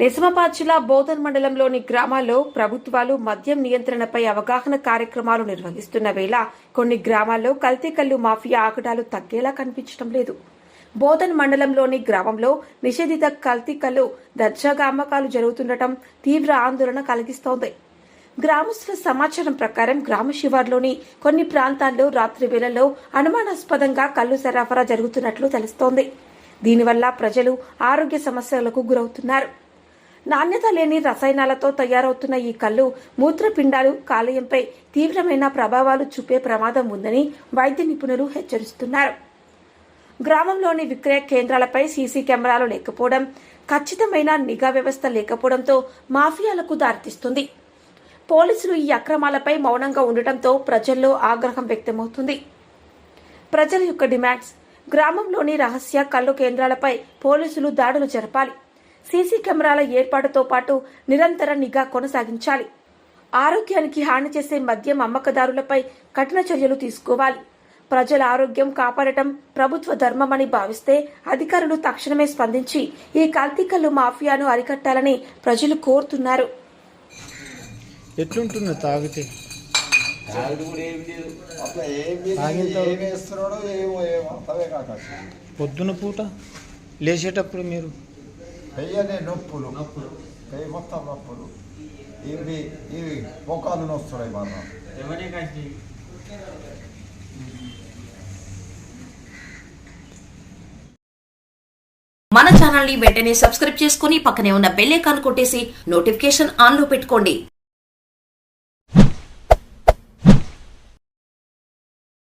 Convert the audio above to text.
నిజామాబాద్ జిల్లా బోధన్ మండలంలోని గ్రామాల్లో ప్రభుత్వాలు మద్యం నియంత్రణపై అవగాహన కార్యక్రమాలు నిర్వహిస్తున్న వేళ కొన్ని గ్రామాల్లో కల్తీ కల్లు మాఫియా ఆకటాలు తగ్గేలా కనిపించడం లేదు. బోధన్ మండలంలోని గ్రామంలో నిషేధిత కల్తీ కల్లు దర్జాగా అమ్మకాలు జరుగుతుండటం తీవ్ర ఆందోళన కలిగిస్తోంది. గ్రామస్తుల సమాచారం ప్రకారం గ్రామ శివార్లోని కొన్ని ప్రాంతాల్లో రాత్రి వేళల్లో అనుమానాస్పదంగా కల్లు సరఫరా జరుగుతున్నట్లు తెలుస్తోంది. దీనివల్ల ప్రజలు ఆరోగ్య సమస్యలకు గురవుతున్నారు. నాణ్యత లేని రసాయనాలతో తయారవుతున్న ఈ కళ్ళు మూత్రపిండాలు కాలేయంపై తీవ్రమైన ప్రభావాలు చూపే ప్రమాదం ఉందని వైద్య నిపుణులు హెచ్చరిస్తున్నారు. గ్రామంలోని విక్రయ కేంద్రాలపై సీసీ కెమెరాలు లేకపోవడం ఖచ్చితమైన నిఘా వ్యవస్థ లేకపోవడంతో మాఫియాలకు దారితీస్తుంది. పోలీసులు ఈ అక్రమాలపై మౌనంగా ఉండటంతో ప్రజల్లో ఆగ్రహం వ్యక్తమవుతుంది. ప్రజల యొక్క డిమాండ్స్ గ్రామంలోని రహస్య కళ్ళు కేంద్రాలపై పోలీసులు దాడులు జరపాలి. సీసీ కెమెరాల ఏర్పాటుతో పాటు నిరంతర నిఘా కొనసాగించాలి. ఆరోగ్యానికి హాని చేసే మద్యం అమ్మకదారులపై కఠిన చర్యలు తీసుకోవాలి. ప్రజల ఆరోగ్యం కాపాడటం ప్రభుత్వ ధర్మమని భావిస్తే అధికారులు తక్షణమే స్పందించి ఈ కల్తీ కల్లు మాఫియాను అరికట్టాలని ప్రజలు కోరుతున్నారు. ఎట్లుంటుంది తాగితే? పొద్దున పూట లేచేటప్పుడు మీరు పెయ్యనే నొప్పులు. పెయ్యి మొత్తం నొప్పులు. ఇవి ఇవి మోకాలు నొస్తున్నాయి మన మన ఛానల్ని వెంటనే సబ్స్క్రైబ్ చేసుకుని పక్కనే ఉన్న బెల్ ఐకాన్ కొట్టేసి నోటిఫికేషన్ ఆన్లో పెట్టుకోండి.